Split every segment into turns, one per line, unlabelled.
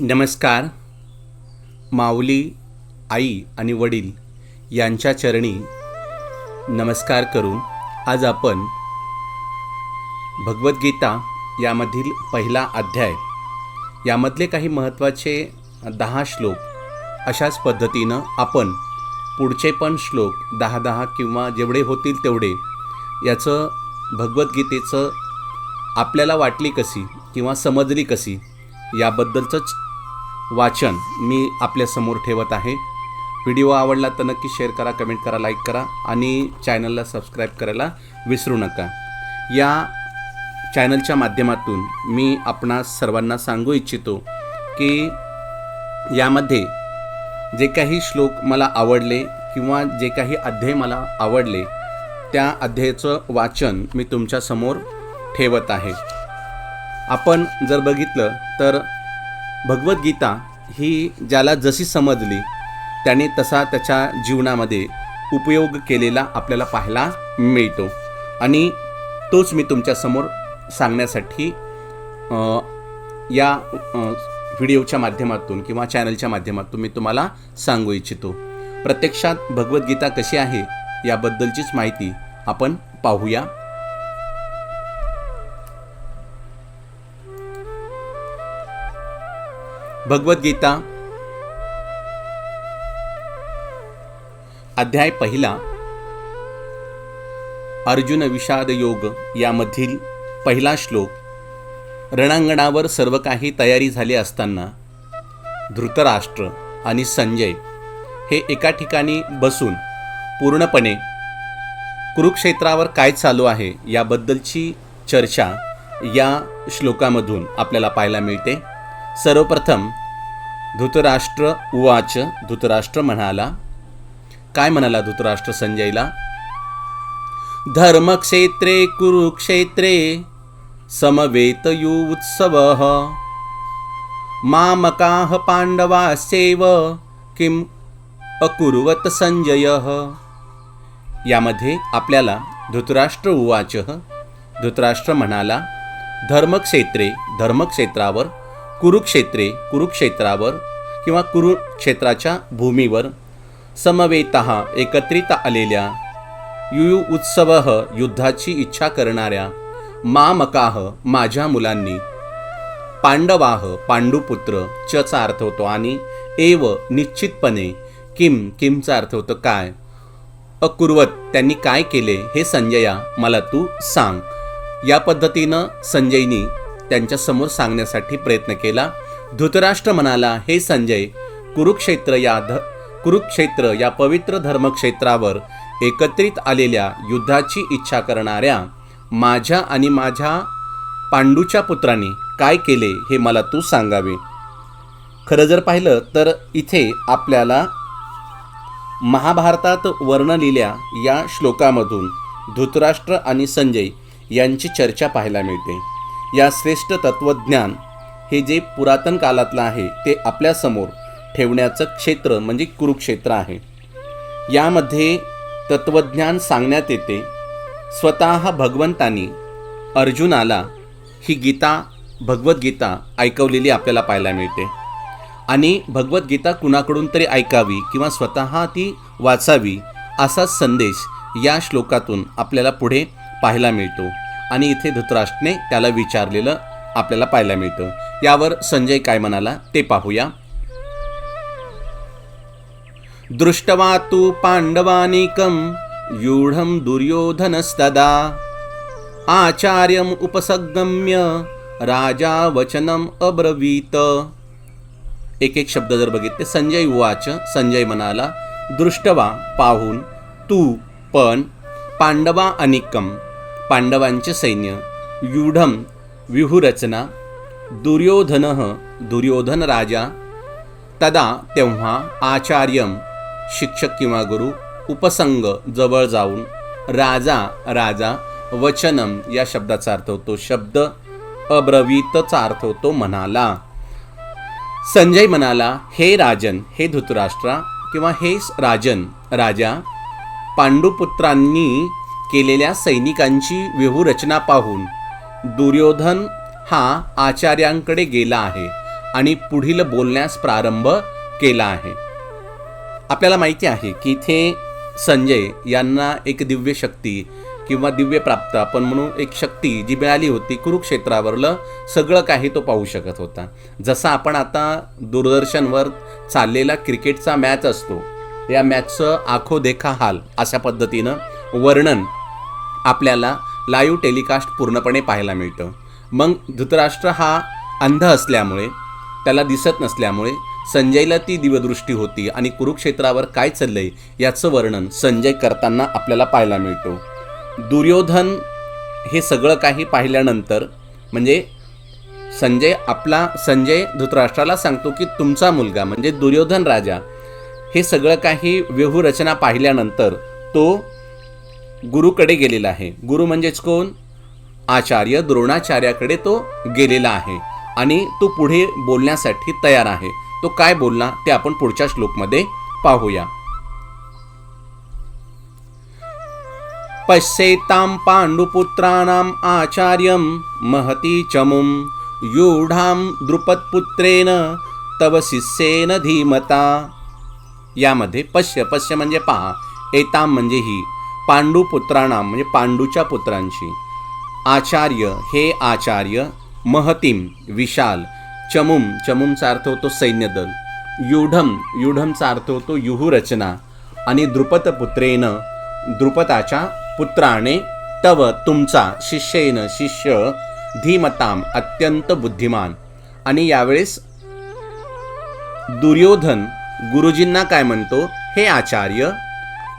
नमस्कार. माऊली आई आणि वडील यांच्या चरणी नमस्कार करून आज आपण भगवद्गीता यामधील पहिला अध्याय यामधले काही महत्त्वाचे दहा श्लोक अशाच पद्धतीनं आपण पुढचे पण श्लोक दहा दहा किंवा जेवढे होतील तेवढे याचं भगवद्गीतेचं आपल्याला वाटली कशी किंवा समजली कशी याबद्दलचंच वाचन मी आपल्यासमोर ठेवत आहे. व्हिडिओ आवडला तर नक्की शेअर करा कमेंट करा लाईक करा आणि चॅनलला सबस्क्राईब करायला विसरू नका. या चॅनलच्या माध्यमातून मी आपणास सर्वांना सांगू इच्छितो की यामध्ये जे काही श्लोक मला आवडले किंवा जे काही अध्याय मला आवडले त्या अध्यायाचं वाचन मी तुमच्यासमोर ठेवत आहे. आपण जर बघितलं तर भगवद्गीता ही ज्याला जशी समजली त्याने तसा त्याच्या जीवनामध्ये उपयोग केलेला आपल्याला पाहायला मिळतो. आणि तोच मी तुमच्यासमोर सांगण्यासाठी या व्हिडिओच्या माध्यमातून किंवा चॅनलच्या माध्यमातून मी तुम्हाला सांगू इच्छितो. प्रत्यक्षात भगवद्गीता कशी आहे याबद्दलचीच माहिती आपण पाहूया. भगवद्गीता अध्याय पहिला अर्जुन विषाद योग यामधील पहिला श्लोक रणांगणावर सर्व काही तयारी झाली असताना धृतराष्ट्र आणि संजय हे एका ठिकाणी बसून पूर्णपणे कुरुक्षेत्रावर काय चालू आहे याबद्दलची चर्चा या श्लोकामधून आपल्याला पाहायला मिळते. सर्वप्रथम धृतराष्ट्र उवाच धृतराष्ट्र म्हणाला. काय म्हणाला धृतराष्ट्र संजयला? धर्मक्षेत्रे कुरुक्षेत्रे समवेतयु उत्सव. मामकाः पांडवास्यैव किम अकुर्वत संजय. यामध्ये आपल्याला धृतराष्ट्र उवाच धृतराष्ट्र म्हणाला धर्मक्षेत्रे धर्मक्षेत्रावर कुरुक्षेत्रे कुरुक्षेत्रावर किंवा कुरुक्षेत्राच्या भूमीवर समवेत एकत्रित आलेल्या युयु उत्सव युद्धाची इच्छा करणाऱ्या मामकाह माझ्या मुलांनी पांडवाह पांडुपुत्र चचा अर्थ होतो आणि एव निश्चितपणे किम किमचा अर्थ होतो काय? अकुर्वत त्यांनी काय केले? हे संजया मला तू सांग. या पद्धतीनं संजयनी त्यांच्यासमोर सांगण्यासाठी प्रयत्न केला. धृतराष्ट्र म्हणाला हे संजय कुरुक्षेत्र या ध कुरुक्षेत्र या पवित्र धर्मक्षेत्रावर एकत्रित आलेल्या युद्धाची इच्छा करणाऱ्या माझ्या आणि माझ्या पांडूच्या पुत्रांनी काय केले हे मला तू सांगावे. खरं जर पाहिलं तर इथे आपल्याला महाभारतात वर्णलेल्या या श्लोकामधून धृतराष्ट्र आणि संजय यांची चर्चा पाहायला मिळते. या श्रेष्ठ तत्वज्ञान हे जे पुरातन काळातलं आहे ते आपल्यासमोर ठेवण्याचं क्षेत्र म्हणजे कुरुक्षेत्र आहे. यामध्ये तत्वज्ञान सांगण्यात येते स्वतः भगवंतानी अर्जुनाला ही गीता भगवद्गीता ऐकवलेली आपल्याला पाहायला मिळते. आणि भगवद्गीता कुणाकडून तरी ऐकावी किंवा स्वतः ती वाचावी असा संदेश या श्लोकातून आपल्याला पुढे पाहायला मिळतो. आणि इथे धृतराष्ट्रने त्याला विचारलेलं आपल्याला पाहायला मिळतं. यावर संजय काय म्हणाला ते पाहूया. दृष्टवा तू पांडवानिकं व्यूढं दुर्योधनस्तदा. आचार्यम उपसगम्य राजा वचनम अब्रवीत. एक एक शब्द जर बघितले संजय उवाच संजय म्हणाला दृष्टवा पाहून तू पण पांडवा अनिकम पांडवांचे सैन्य व्यूढम व्यूहरचना दुर्योधन दुर्योधन राजा तदा तेव्हा आचार्यम शिक्षक किंवा गुरु उपसंग जवळ जाऊन राजा राजा वचनम या शब्दाचा अर्थ होतो शब्द अब्रवीतचा अर्थ होतो म्हणाला. संजय म्हणाला हे राजन हे धृतराष्ट्रा किंवा हे राजन राजा पांडुपुत्रांनी केलेल्या सैनिकांची व्यूहरचना पाहून दुर्योधन हा आचार्यांकडे गेला आहे आणि पुढील बोलण्यास प्रारंभ केला आहे. आपल्याला माहिती आहे की इथे संजय यांना एक दिव्य शक्ती किंवा दिव्य प्राप्त आपण म्हणू एक शक्ती जी मिळाली होती कुरुक्षेत्रावरलं सगळं काही तो पाहू शकत होता. जसं आपण आता दूरदर्शनवर चाललेला क्रिकेटचा मॅच असतो. या मॅचचं आखो देखा हाल अशा पद्धतीनं वर्णन आपल्याला लाईव्ह टेलिकास्ट पूर्णपणे पाहायला मिळतं. मग धृतराष्ट्र हा अंध असल्यामुळे त्याला दिसत नसल्यामुळे संजयला ती दिवदृष्टी होती आणि कुरुक्षेत्रावर काय चाललंय याचं वर्णन संजय करताना आपल्याला पाहायला मिळतो. दुर्योधन हे सगळं काही पाहिल्यानंतर म्हणजे संजय आपला संजय धृतराष्ट्राला सांगतो की तुमचा मुलगा म्हणजे दुर्योधन राजा हे सगळं काही व्यहूरचना पाहिल्यानंतर तो गुरुकडे गेलेला आहे. गुरु म्हणजेच कोण? आचार्य. द्रोणाचार्याकडे तो गेलेला आहे. आणि तो पुढे बोलण्यासाठी तयार आहे. तो काय बोलला ते आपण पुढच्या श्लोकमध्ये पाहूया. पश्येतां पाण्डुपुत्राणाम् आचार्यं महती चमुं यूढां द्रुपदपुत्रेण तव शिष्येन धीमता. यामध्ये पश्य पश्य म्हणजे पहा. एताम म्हणजे ही. पांडुपुत्राणाम म्हणजे पांडूच्या पुत्रांची आचार्य हे आचार्य महतीम विशाल चमुम चमुमचा अर्थ होतो सैन्यदल युढम युढमचा अर्थ होतो युहुरचना आणि द्रुपदपुत्रेन द्रुपदाच्या पुत्राने तव तुमचा शिष्येन शिष्य धीमताम अत्यंत बुद्धिमान. आणि यावेळेस दुर्योधन गुरुजींना काय म्हणतो? हे आचार्य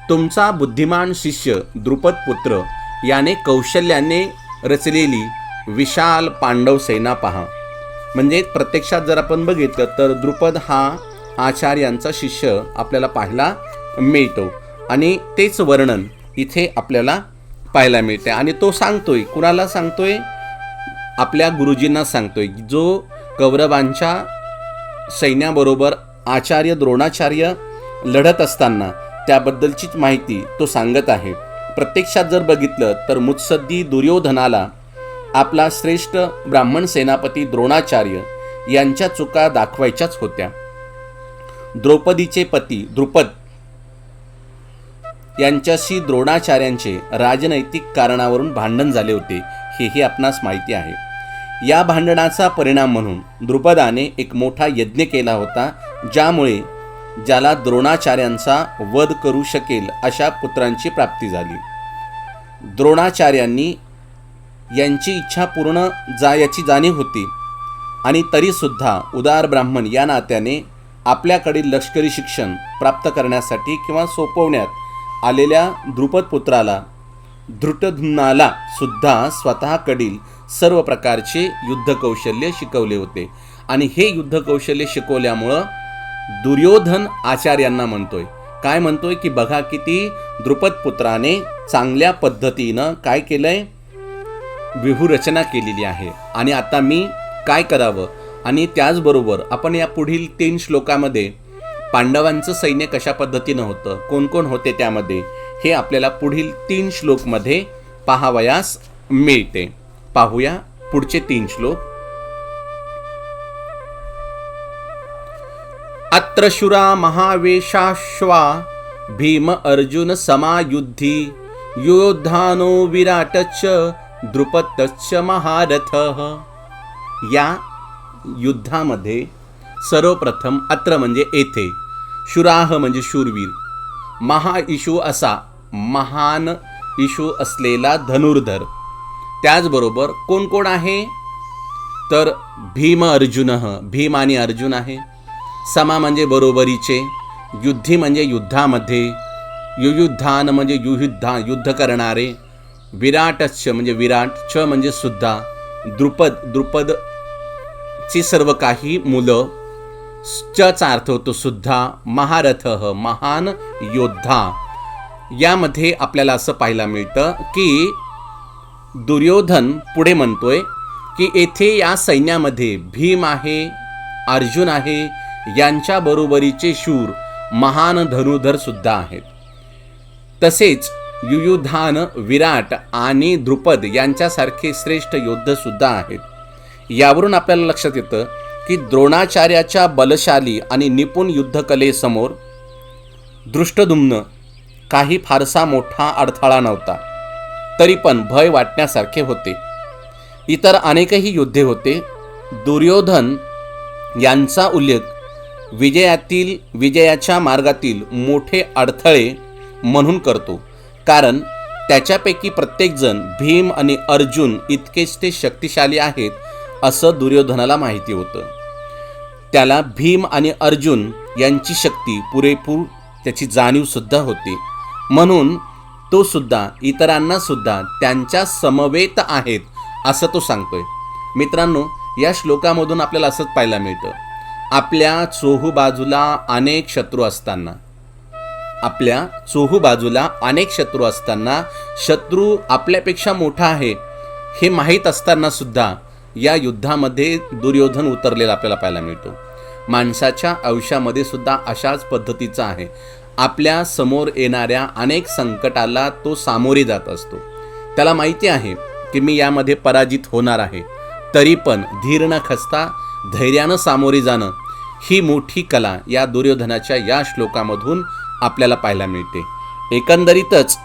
तुमचा बुद्धिमान शिष्य द्रुपद पुत्र याने कौशल्याने रचलेली विशाल पांडव सेना पहा. म्हणजे प्रत्यक्षात जर आपण बघितलं तर द्रुपद हा आचार्यांचा शिष्य आपल्याला पाहायला मिळतो. आणि तेच वर्णन इथे आपल्याला पाहायला मिळते. आणि तो सांगतोय कुणाला सांगतोय? आपल्या गुरुजींना सांगतोय जो कौरवांच्या सैन्याबरोबर आचार्य द्रोणाचार्य लढत असताना त्याबद्दलचीच माहिती तो सांगत आहे. प्रत्यक्षात जर बघितलं तर मुत्सद्दी दुर्योधनाला आपला श्रेष्ठ ब्राह्मण सेनापती द्रोणाचार्य यांच्या चुका दाखवायच्याच होत्या. द्रौपदीचे पती द्रुपद यांच्याशी द्रोणाचार्यांचे राजनैतिक कारणावरून भांडण झाले होते हेही आपणास माहिती आहे. या भांडणाचा परिणाम म्हणून द्रुपदाने एक मोठा यज्ञ केला होता ज्यामुळे ज्याला द्रोणाचार्यांचा वध करू शकेल अशा पुत्रांची प्राप्ती झाली. द्रोणाचार्यांनी यांची इच्छा पूर्ण जा याची जाणीव होती आणि तरीसुद्धा उदार ब्राह्मण या नात्याने आपल्याकडील लष्करी शिक्षण प्राप्त करण्यासाठी किंवा सोपवण्यात आलेल्या द्रुपद पुत्राला धृटधुम्नाला सुद्धा स्वतःकडील सर्व प्रकारचे युद्धकौशल्य शिकवले होते. आणि हे युद्धकौशल्य शिकवल्यामुळं दुर्योधन आचार्यांना म्हणतोय. काय म्हणतोय? की बघा किती द्रुपद पुत्राने चांगल्या पद्धतीनं काय केलंय? व्यूहरचना केलेली आहे. आणि आता मी काय करावं? आणि त्याचबरोबर आपण या पुढील तीन श्लोकामध्ये पांडवांचं सैन्य कशा पद्धतीनं होतं? कोण कोण होते त्यामध्ये? हे आपल्याला पुढील तीन श्लोकमध्ये पाहावयास मिळते. पाहूया पुढचे तीन श्लोक. अत्र शुरा महावेशाश्वा भीम अर्जुन समायुद्धी योद्धानो विराटच द्रुपतच महारथ। या युद्धामध्ये सर्वप्रथम अत्र म्हणजे येथे शुराह म्हणजे शूरवीर महा इशू असा महान इशू असलेला धनुर्धर त्याचबरोबर कोण कोण आहे? तर भीम अर्जुन भीम आणि अर्जुन आहे. समा म्हणजे बरोबरीचे युद्धी म्हणजे युद्धामध्ये युयुद्धान म्हणजे युयुद्धा युद्ध करणारे म्हणजे विराटच्छ म्हणजे विराट छ म्हणजे सुद्धा द्रुपद द्रुपद ची सर्व काही मुलं चचा अर्थ होतो सुद्धा महारथ महान योद्धा. यामध्ये आपल्याला असं पाहायला मिळतं की दुर्योधन पुढे म्हणतोय की येथे या सैन्यामध्ये भीम आहे अर्जुन आहे यांच्या बरोबरीचे शूर महान धनुधर सुद्धा आहेत. तसेच युयुधान विराट आणि द्रुपद यांच्यासारखे श्रेष्ठ योद्ध सुद्धा आहेत. यावरून आपल्याला लक्षात येतं की द्रोणाचार्याच्या बलशाली आणि निपुण युद्धकलेसमोर दृष्टदुम्न काही फारसा मोठा अडथळा नव्हता. तरी पण भय वाटण्यासारखे होते. इतर अनेकही युद्धे होते. दुर्योधन यांचा उल्लेख विजयातील विजयाच्या मार्गातील मोठे अडथळे म्हणून करतो. कारण त्याच्यापैकी प्रत्येकजण भीम आणि अर्जुन इतकेच ते शक्तिशाली आहेत असं दुर्योधनाला माहिती होतं. त्याला भीम आणि अर्जुन यांची शक्ती पुरेपूर त्याची जाणीवसुद्धा होती. म्हणून तो सुद्धा इतरांना सुद्धा त्यांच्या समवेत आहेत असं तो सांगतोय. मित्रांनो या श्लोकामधून आपल्याला असंच पाहायला मिळतं. आपल्या चोहू बाजूला अनेक शत्रू असताना. आपल्या चोहू बाजूला अनेक शत्रू असताना शत्रू आपल्यापेक्षा मोठा आहे हे माहीत असताना सुद्धा या युद्धामध्ये दुर्योधन उतरलेला आपल्याला पाहायला मिळतो. माणसाच्या आयुष्यामध्ये सुद्धा अशाच पद्धतीचा आहे. आपल्यासमोर येणाऱ्या अनेक संकटाला तो सामोरे जात असतो. त्याला माहिती आहे की मी यामध्ये पराजित होणार आहे. तरी पण धीर न खसता धैर्यानं सामोरे जाणं ही मोठी कला या दुर्योधनाच्या या श्लोकामधून आपल्याला पाहायला मिळते. एकंदरीतच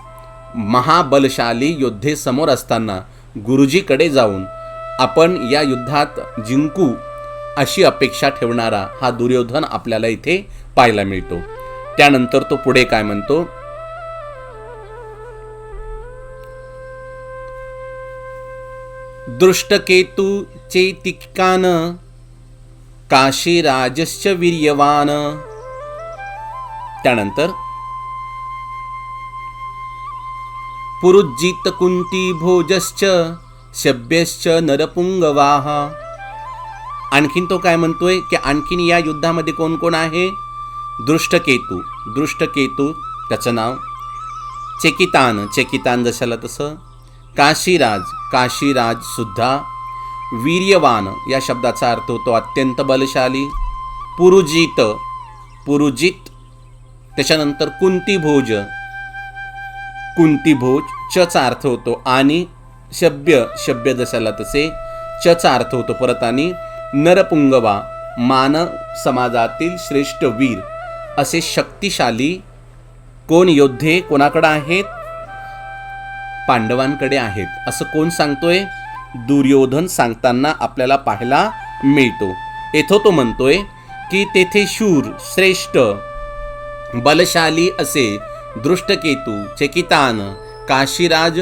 महाबलशाली योद्धे समोर असताना गुरुजीकडे जाऊन आपण या युद्धात जिंकू अशी अपेक्षा ठेवणारा हा दुर्योधन आपल्याला इथे पाहायला मिळतो. त्यानंतर तो पुढे काय म्हणतो? दृष्टकेतू चैतिकान काशीराजश्च वीर्यवान. त्यानंतर पुरुज्जित कुंती भोजश्च शब्यश्च नरपुंगवाह आणखीन तो काय म्हणतोय की आणखीन या युद्धामध्ये कोण कोण आहे? दृष्टकेतू. दृष्टकेतू त्याचं नाव चेकितान. चेकितान जशाला तसं. काशीराज. काशीराज सुद्धा वीर्यवान या शब्दाचा अर्थ होतो अत्यंत बलशाली पुरुजित पुरुजित. त्याच्यानंतर कुंतीभोज. कुंतीभोज चचा अर्थ होतो आणि शब्य शब्य जशाला तसे. चचा अर्थ होतो परत आणि नरपुंगवा मानव समाजातील श्रेष्ठ वीर. असे शक्तिशाली कोण योद्धे कोणाकडे आहेत? पांडवांकडे आहेत. असं कोण सांगतोय? दुर्योधन सांगताना आपल्याला पाहायला मिळतो. येथो तो म्हणतोय की तेथे शूर श्रेष्ठ बलशाली असे दृष्टकेतू चकितान काशीराज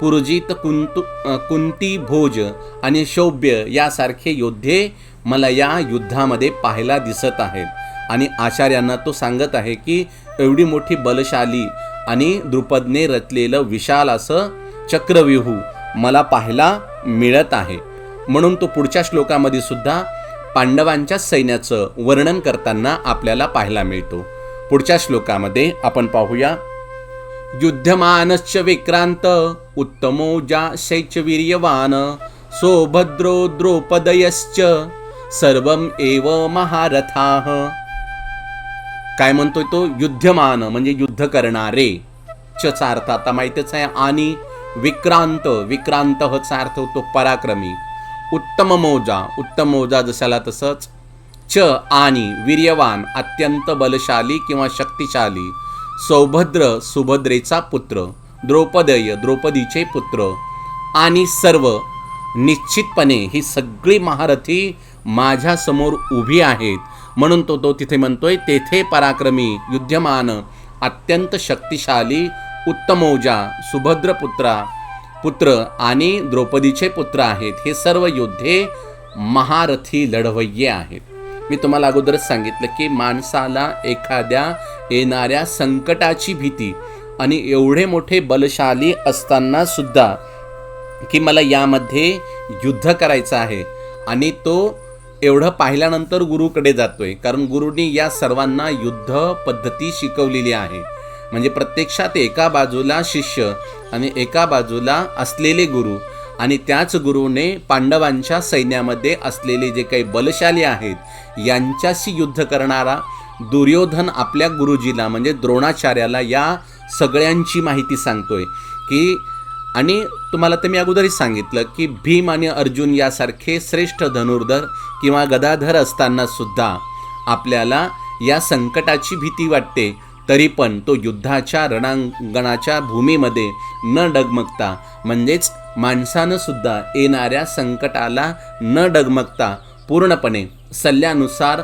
पुरुजित कुंतु कुंती भोज आणि शौब्य यासारखे योद्धे मला या युद्धामध्ये पाहायला दिसत आहेत. आणि आचार्यांना तो सांगत आहे की एवढी मोठी बलशाली आणि द्रुपदने रचलेलं विशाल असं चक्रव्यूह मला पाहायला मिळत आहे. म्हणून तो पुढच्या श्लोकामध्ये सुद्धा पांडवांच्या सैन्याचं वर्णन करताना आपल्याला पाहायला मिळतो. पुढच्या श्लोकामध्ये आपण पाहूया. युद्धमानश्च विक्रांत उत्तमो जा शैचवीर्यवान सोभद्रो द्रौपदयश्च सर्व एव महारथाः. काय म्हणतोय तो? युद्धमान म्हणजे युद्ध करणारे. चचा अर्थ आता माहितीच आहे. आणि विक्रांत विक्रांत हचा अर्थ होतो पराक्रमी. उत्तम मौजा उत्तम मौजा जशाला तसंच. च आणि वीर्यवान अत्यंत बलशाली किंवा शक्तिशाली. सौभद्र सुभद्रेचा पुत्र. द्रौपदय द्रौपदीचे पुत्र. आणि सर्व. निश्चितपणे ही सगळी महारथी माझ्यासमोर उभी आहेत. म्हणून तो तो तिथे म्हणतोय तेथे पराक्रमी युद्धमान अत्यंत शक्तिशाली उत्तमौजा सुभद्र पुत्रा पुत्र आणि द्रौपदीचे पुत्र आहेत. हे सर्व योद्धे महारथी लढवय्ये आहेत. मी तुम्हाला अगोदरच सांगितलं की माणसाला एखाद्या येणाऱ्या संकटाची भीती आणि एवढे मोठे बलशाली असताना सुद्धा की मला यामध्ये युद्ध करायचं आहे आणि तो एवढं पाहिल्यानंतर गुरुकडे जातोय. कारण गुरुनी या सर्वांना युद्ध पद्धती शिकवलेली आहे. म्हणजे प्रत्यक्षात एका बाजूला शिष्य आणि एका बाजूला असलेले गुरु आणि त्याच गुरुने पांडवांच्या सैन्यामध्ये असलेले जे काही बलशाली आहेत यांच्याशी युद्ध करणारा दुर्योधन आपल्या गुरुजीला म्हणजे द्रोणाचार्याला या सगळ्यांची माहिती सांगतोय. की आणि तुम्हाला तर मी अगोदरच सांगितलं की भीम आणि अर्जुन यासारखे श्रेष्ठ धनुर्धर किंवा गदाधर असताना सुद्धा आपल्याला या संकटाची भीती वाटते. तरी पण तो युद्धाच्या रणांगणाच्या भूमीमध्ये न डगमगता म्हणजेच माणसानं सुद्धा येणाऱ्या संकटाला न डगमगता पूर्णपणे सल्ल्यानुसार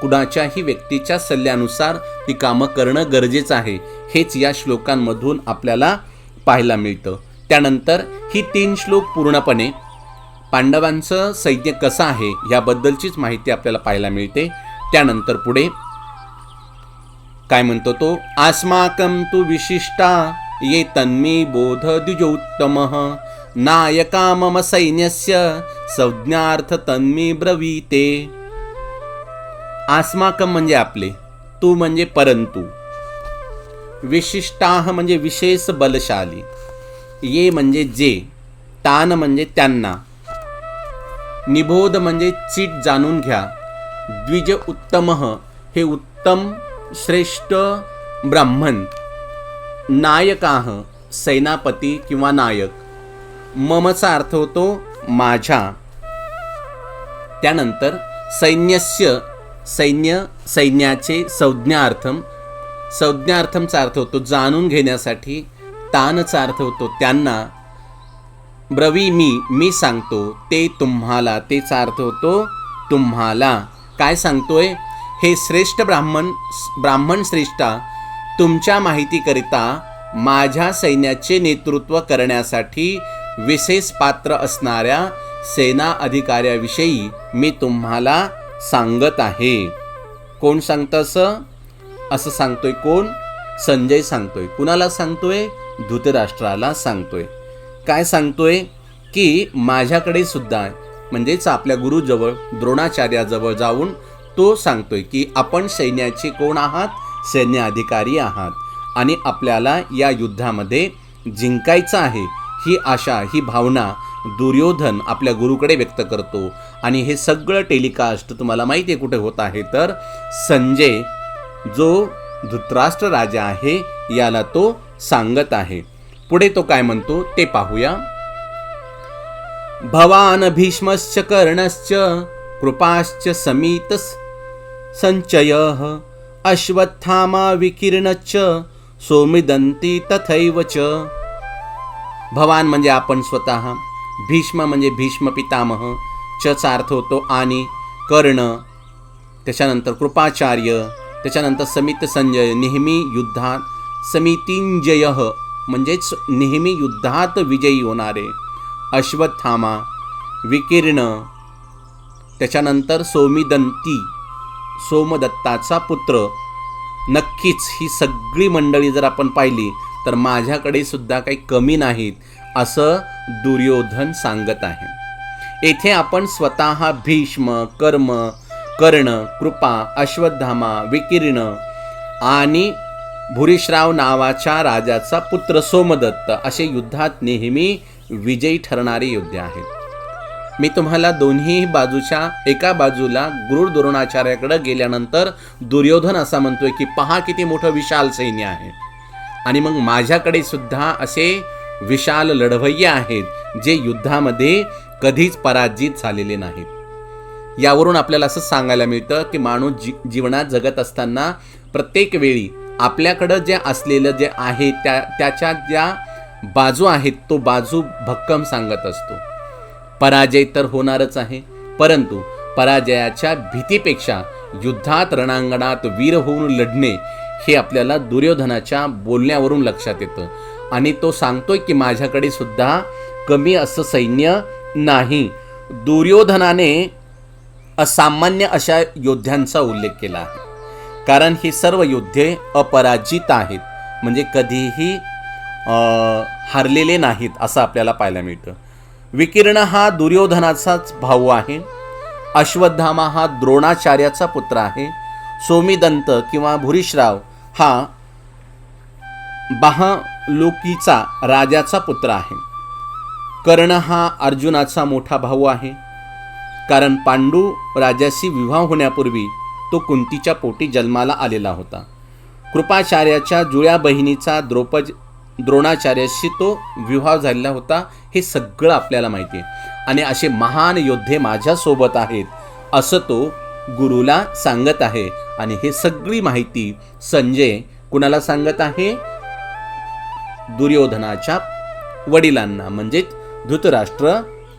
कुणाच्याही व्यक्तीच्या सल्ल्यानुसार ती कामं करणं गरजेचं आहे हेच या श्लोकांमधून आपल्याला पाहायला मिळतं. त्यानंतर ही तीन श्लोक पूर्णपणे पांडवांचं सैन्य कसं आहे याबद्दलचीच माहिती आपल्याला पाहायला मिळते. त्यानंतर पुढे काय म्हणतो तो? अस्माकं तु विशिष्टा ये तन्मी बोध द्विजोत्तम। नायका मम सैन्यस्य संज्ञार्थ तन्मी ब्रवीते। अस्माकं म्हणजे आपले तू म्हणजे परंतु। विशिष्टाह म्हणजे विशेष बलशाली। ये म्हणजे जे तान म्हणजे त्यांना। निबोध म्हणजे चीट जाणून घ्या। द्विज उत्तम हे उत्तम श्रेष्ठ ब्राह्मण नायकाह सेनापती किंवा नायक ममचा अर्थ होतो माझ्या. त्यानंतर सैन्यस्य सैन्य सैन्याचे संज्ञार्थम संज्ञार्थमचा अर्थ होतो जाणून घेण्यासाठी तानचा अर्थ होतो त्यांना. ब्रवी मी मी सांगतो ते तुम्हाला तेचा अर्थ होतो तुम्हाला. काय सांगतोय? हे श्रेष्ठ ब्राह्मण ब्राह्मण श्रेष्ठा तुमच्या माहितीकरिता माझ्या सैन्याचे नेतृत्व करण्यासाठी विशेष पात्र असणाऱ्या सेना अधिकाऱ्याविषयी मी तुम्हाला सांगत आहे. कोण सांगतं असं? असं सांगतोय कोण? संजय सांगतोय. कुणाला सांगतोय? धृतराष्ट्राला सांगतोय. काय सांगतोय? की माझ्याकडे सुद्धा म्हणजेच आपल्या गुरुजवळ द्रोणाचार्याजवळ जाऊन तो सांगतोय की आपण सैन्याचे कोण आहात? सैन्य अधिकारी आहात. आणि आपल्याला या युद्धामध्ये जिंकायचं आहे ही आशा ही भावना दुर्योधन आपल्या गुरुकडे व्यक्त करतो. आणि हे सगळं टेलिकास्ट तुम्हाला माहिती आहे कुठे होत आहे तर संजय जो धृतराष्ट्र राजा आहे याला तो सांगत आहे. पुढे तो काय म्हणतो ते पाहूया. भवान भीष्मश्च कर्णश्च कृपाश्च समीत संचय अश्वत्थामा विकीर्णच सोमिदंती तथैव च। भवान म्हणजे आपण स्वतः भीष्म म्हणजे भीष्म पितामह चचा अर्थ होतो आणि कर्ण त्याच्यानंतर कृपाचार्य त्याच्यानंतर समित संजय नेहमी युद्धात समितींजय म्हणजेच नेहमी युद्धात विजयी होणारे। अश्वत्थामा विकीर्ण त्याच्यानंतर सोमिदंती सोमदत्ताचा पुत्र. नक्कीच ही सगळी मंडळी जर आपण पाहिली तर माझ्याकडे सुद्धा काही कमी नाहीत असं दुर्योधन सांगत आहे. येथे आपण स्वतः भीष्म कर्म कर्ण कृपा अश्वत्थामा विकीर्ण आणि भुरीश्राव नावाच्या राजाचा पुत्र सोमदत्त असे युद्धात नेहमी विजयी ठरणारे योद्धे आहेत. मी तुम्हाला दोन्ही बाजूच्या एका बाजूला गुरु द्रोणाचार्याकडे गेल्यानंतर दुर्योधन असा म्हणतोय की पहा किती मोठं विशाल सैन्य आहे. आणि मग माझ्याकडे सुद्धा असे विशाल लढवय्ये आहेत जे युद्धामध्ये कधीच पराजित झालेले नाहीत. यावरून आपल्याला असं सांगायला मिळतं की माणूस जी जीवनात जगत असताना प्रत्येक वेळी आपल्याकडं जे असलेलं जे आहे त्या त्याच्या ज्या बाजू आहेत तो बाजू भक्कम सांगत असतो. पराजय तर होणारच आहे. परंतु पराजयाच्या भीतीपेक्षा युद्धात रणांगणात वीर होऊन लढणे हे आपल्याला दुर्योधनाच्या बोलण्यावरून लक्षात येतं. आणि तो सांगतोय की माझ्याकडे सुद्धा कमी असं सैन्य नाही. दुर्योधनाने असामान्य अशा योद्ध्यांचा उल्लेख केला आहे. कारण ही सर्व योद्धे अपराजित आहेत. म्हणजे कधीही हरलेले हारलेले नाहीत असं आपल्याला पाहायला मिळतं. विकीर्ण हा दुर्योधनाचाच भाऊ आहे. अश्वत्थामा हा द्रोणाचार्याचा पुत्र आहे. सोमिदंत किंवा भुरीश्राव हा बहालोकीचा राजाचा पुत्र आहे. कर्ण हा अर्जुनाचा मोठा भाऊ आहे. कारण पांडू राजाशी विवाह होण्यापूर्वी तो कुंतीच्या पोटी जन्माला आलेला होता. कृपाचार्याच्या जुळ्या बहिणीचा द्रौपद द्रोणाचार्याशी तो विवाह झालेला होता. हे सगळं आपल्याला माहिती आहे. आणि असे महान योद्धे माझ्यासोबत आहेत असं तो गुरुला सांगत आहे. आणि हे सगळी माहिती संजय कुणाला सांगत आहे? दुर्योधनाच्या वडिलांना म्हणजेच धृतराष्ट्र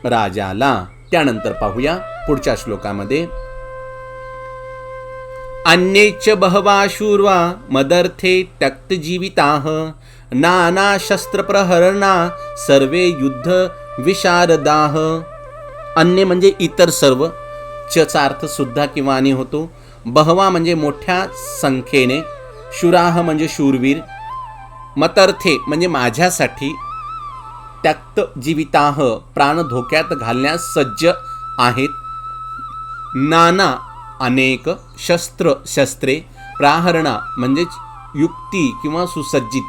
राजाला. त्यानंतर पाहूया पुढच्या श्लोकामध्ये. अन्येच बहवा शूर्वा मदर्थे त्यक्तजीविताः नाना शस्त्रप्रहरणा सर्वे युद्ध विशारदाः। अन्य म्हणजे इतर सर्व चचा अर्थ सुद्धा किंवा आणि होतो। बहवा म्हणजे मोठ्या संख्येने शुराह म्हणजे शूरवीर मतर्थे म्हणजे माझ्यासाठी त्यक्त जीविताह प्राण धोक्यात घालण्यास सज्ज आहेत। नाना अनेक शस्त्र शस्त्रे प्राहरणा म्हणजेच युक्ती किंवा सुसज्जित.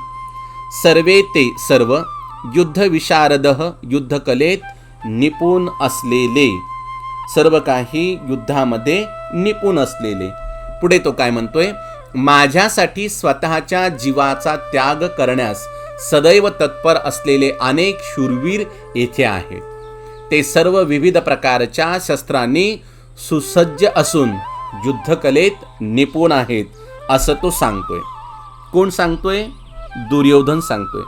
सर्वे ते सर्व युद्धविशारद युद्धकलेत निपुण असलेले. सर्व काही युद्धामध्ये निपुण असलेले. पुढे तो काय म्हणतोय? माझ्यासाठी स्वतःच्या जीवाचा त्याग करण्यास सदैव तत्पर असलेले अनेक शूरवीर येथे आहेत. ते सर्व विविध प्रकारच्या शस्त्रांनी सुसज्ज असून युद्धकलेत निपुण आहेत असं तो सांगतोय. कोण सांगतोय? दुर्योधन सांगतोय.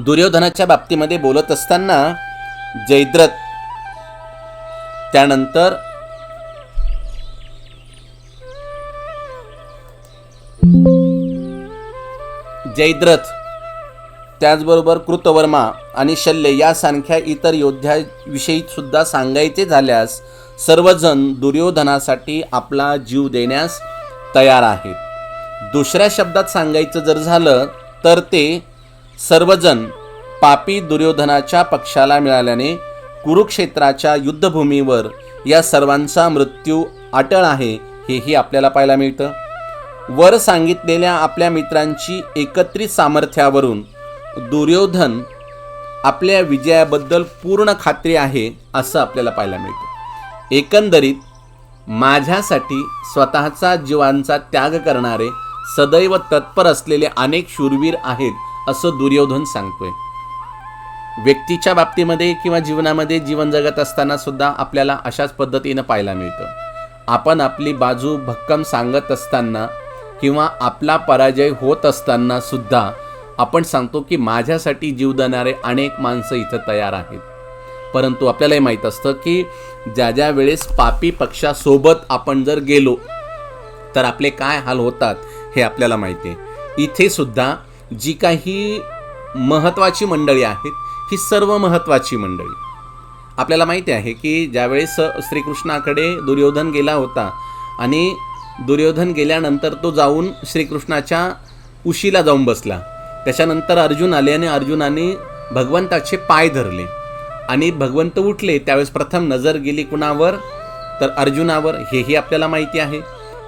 दुर्योधनाच्या बाबतीमध्ये बोलत असताना जयद्रथ त्यानंतर जयद्रथ त्याचबरोबर कृतवर्मा आणि शल्य यासारख्या इतर योद्ध्याविषयी सुद्धा सांगायचे झाल्यास सर्वजण दुर्योधनासाठी आपला जीव देण्यास तयार आहेत. दुसऱ्या शब्दात सांगायचं जर झालं तर ते सर्वजण पापी दुर्योधनाच्या पक्षाला मिळाल्याने कुरुक्षेत्राच्या युद्धभूमीवर या सर्वांचा मृत्यू अटळ आहे हेही आपल्याला पाहायला मिळतं. वर सांगितलेल्या आपल्या मित्रांची एकत्रित सामर्थ्यावरून दुर्योधन आपल्या विजयाबद्दल पूर्ण खात्री आहे असं आपल्याला पाहायला मिळतं. एकंदरीत माझ्यासाठी स्वतःचा जीवांचा त्याग करणारे सदैव तत्पर असलेले अनेक शूरवीर आहेत असं दुर्योधन सांगतोय. व्यक्तीच्या बाबतीमध्ये किंवा जीवनामध्ये जीवन जगत असताना सुद्धा आपल्याला अशाच पद्धतीनं पाहायला मिळतं. आपण आपली बाजू भक्कम सांगत असताना किंवा आपला पराजय होत असताना सुद्धा आपण सांगतो की माझ्यासाठी जीव देणारे अनेक माणसं इथं तयार आहेत. परंतु आपल्यालाही माहीत असतं की ज्या ज्या वेळेस पापी पक्षासोबत आपण जर गेलो तर आपले काय हाल होतात हे आपल्याला माहिती आहे. इथे सुद्धा जी काही महत्त्वाची मंडळी आहेत ही सर्व महत्त्वाची मंडळी. आपल्याला माहिती आहे की ज्यावेळेस श्रीकृष्णाकडे दुर्योधन गेला होता आणि दुर्योधन गेल्यानंतर तो जाऊन श्रीकृष्णाच्या उशीला जाऊन बसला. त्याच्यानंतर अर्जुन आले आणि अर्जुनाने भगवंताचे पाय धरले. आणि भगवंत उठले त्यावेळेस प्रथम नजर गेली कुणावर? तर अर्जुनावर. हेही आपल्याला माहिती आहे.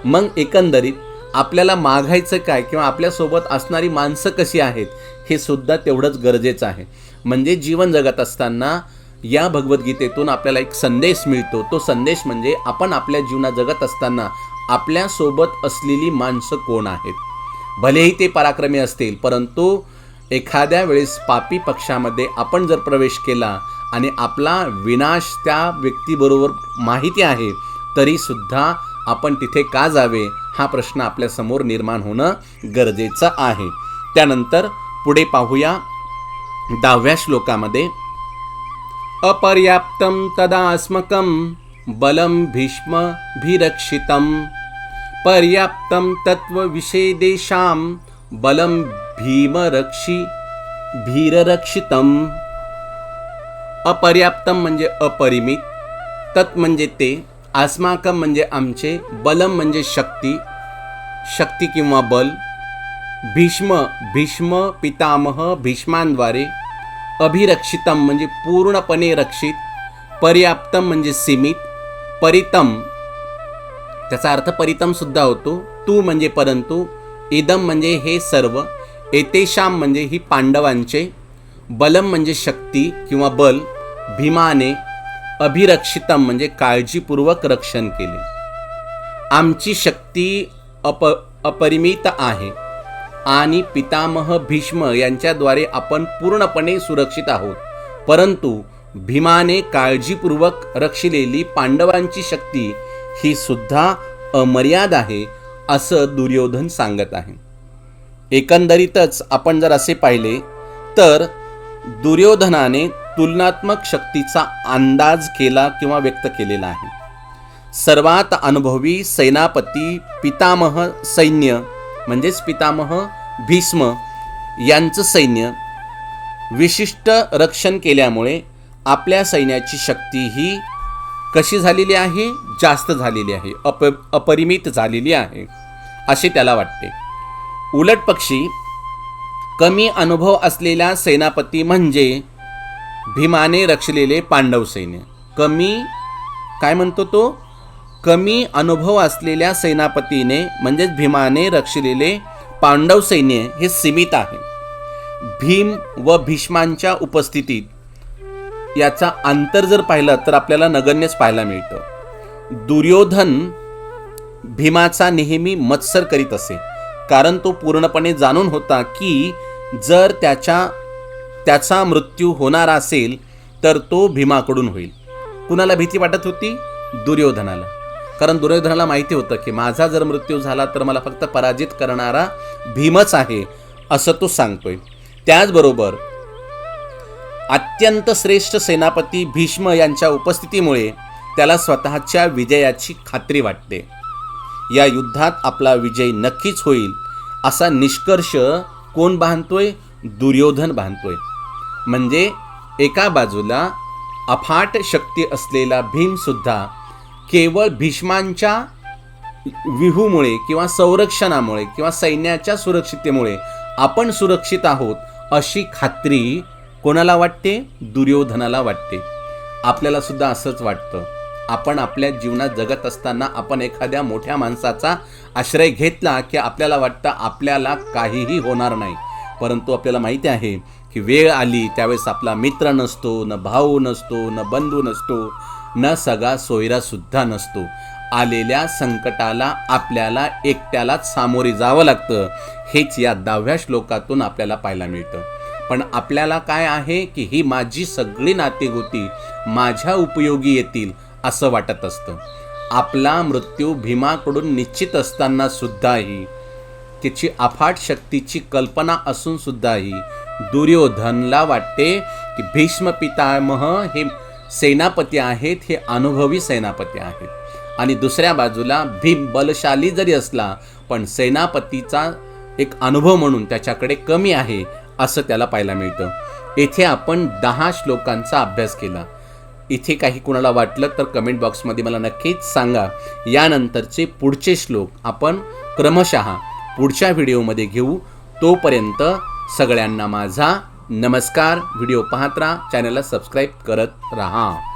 मग एकंदरीत आपल्याला मागायचं काय किंवा आपल्यासोबत असणारी माणसं कशी आहेत हे सुद्धा तेवढंच गरजेचं आहे. म्हणजे जीवन जगत असताना या भगवद्गीतेतून आपल्याला एक संदेश मिळतो. तो संदेश म्हणजे आपण आपल्या जीवनात जगत असताना आपल्यासोबत असलेली माणसं कोण आहेत? भलेही ते पराक्रमी असतील परंतु एखाद्या वेळेस पापी पक्षामध्ये आपण जर प्रवेश केला आणि आपला विनाश त्या व्यक्तीबरोबर माहिती आहे तरीसुद्धा आपण तिथे का जावे हा प्रश्न आपल्यासमोर निर्माण होणं गरजेचं आहे. त्यानंतर पुढे पाहूया दहाव्या श्लोकामध्ये अपर्याप्तं तदास्मकं बलं भीष्मभिरक्षितं पर्याप्तं तत्त्वविषेदेशां बलं भीमरक्षी भीररक्षितम्। अपर्याप्तम म्हणजे अपरिमित तत् म्हणजे ते आस्माकम म्हणजे आमचे बलम म्हणजे शक्ती शक्ती किंवा बल भीष्म भीष्म पितामह भीष्मांद्वारे अभिरक्षितम म्हणजे पूर्णपणे रक्षित पर्याप्तम म्हणजे सीमित परितम त्याचा अर्थ परितमसुद्धा होतो तू म्हणजे परंतु इदम म्हणजे हे सर्व एतेशाम म्हणजे ही पांडवांचे बलम म्हणजे शक्ती किंवा बल भीमाने अभिरक्षितम म्हणजे काळजीपूर्वक रक्षण केले. आमची शक्ती अप अपरिमित आहे आणि पितामह भीष्म यांच्याद्वारे आपण पूर्णपणे सुरक्षित आहोत. परंतु भीमाने काळजीपूर्वक रक्षिलेली पांडवांची शक्ती ही सुद्धा अमर्याद आहे असं दुर्योधन सांगत आहे. एकंदरीतच आपण जर असे पाहिले तर दुर्योधनाने तुलनात्मक शक्तीचा अंदाज केला किंवा व्यक्त केलेला आहे. सर्वात अनुभवी सेनापती पितामह सैन्य म्हणजेच पितामह भीष्म यांचं सैन्य विशिष्ट रक्षण केल्यामुळे आपल्या सैन्याची शक्ती ही कशी झालेली आहे? जास्त झालेली आहे अप अपरिमित झालेली आहे असे त्याला वाटते. उलट पक्षी कमी अनुभव असलेला सेनापती म्हणजे भीमाने रचलेले पांडव सैन्य. कमी काय म्हणतो तो? कमी अनुभव असलेल्या सेनापतीने म्हणजेच भीमाने रचलेले पांडव सैन्य हे सीमित आहे. भीम व भीष्मांच्या उपस्थितीत याचा अंतर जर पाहिलं तर आपल्याला नगण्यच पाहायला मिळतं. दुर्योधन भीमाचा नेहमी मत्सर करीत असे. कारण तो पूर्णपणे जाणून होता की जर त्याच्या त्याचा मृत्यू होणार असेल तर तो भीमाकडून होईल. कुणाला भीती वाटत होती? दुर्योधनाला. कारण दुर्योधनाला माहिती होतं की माझा जर मृत्यू झाला तर मला फक्त पराजित करणारा भीमच आहे असं तो सांगतोय. त्याचबरोबर अत्यंत श्रेष्ठ सेनापती भीष्म यांच्या उपस्थितीमुळे त्याला स्वतःच्या विजयाची खात्री वाटते. या युद्धात आपला विजय नक्कीच होईल असा निष्कर्ष कोण बांधतोय? दुर्योधन बांधतोय. म्हणजे एका बाजूला अफाट शक्ती असलेला भीमसुद्धा केवळ भीष्मांच्या विहूमुळे किंवा संरक्षणामुळे किंवा सैन्याच्या सुरक्षितेमुळे आपण सुरक्षित आहोत अशी खात्री कोणाला वाटते? दुर्योधनाला वाटते. आपल्याला सुद्धा असंच वाटतं. आपण आपल्या जीवनात जगत असताना आपण एखाद्या मोठ्या माणसाचा आश्रय घेतला की आपल्याला वाटतं आपल्याला काहीही होणार नाही. परंतु आपल्याला माहिती आहे की वेळ आली त्यावेळेस आपला मित्र नसतो न भाऊ नसतो न बंधू नसतो न सगळा सोयरासुद्धा नसतो. आलेल्या संकटाला आपल्याला एकट्यालाच सामोरे जावं लागतं हेच या दहाव्या श्लोकातून आपल्याला पाहायला मिळतं. पण आपल्याला काय आहे की ही माझी सगळी नातेगोती माझ्या उपयोगी येतील असं वाटत असतं. आपला मृत्यू भीमाकडून निश्चित असताना सुद्धाही तिची अफाट शक्तीची कल्पना असून सुद्धाही दुर्योधनला वाटते की भीष्म पितामह हे सेनापती आहेत हे अनुभवी सेनापती आहेत. आणि दुसऱ्या बाजूला भीम बलशाली जरी असला पण सेनापतीचा एक अनुभव म्हणून त्याच्याकडे कमी आहे असं त्याला पाहायला मिळतं. येथे आपण दहा श्लोकांचा अभ्यास केला. इथे काही कुणाला वाटलं तर कमेंट बॉक्समध्ये मला नक्कीच सांगा. यानंतरचे पुढचे श्लोक आपण क्रमशः पुढच्या व्हिडिओमध्ये घेऊ. तोपर्यंत सगळ्यांना माझा नमस्कार. व्हिडिओ पाहत राहा. चॅनलला सबस्क्राईब करत राहा.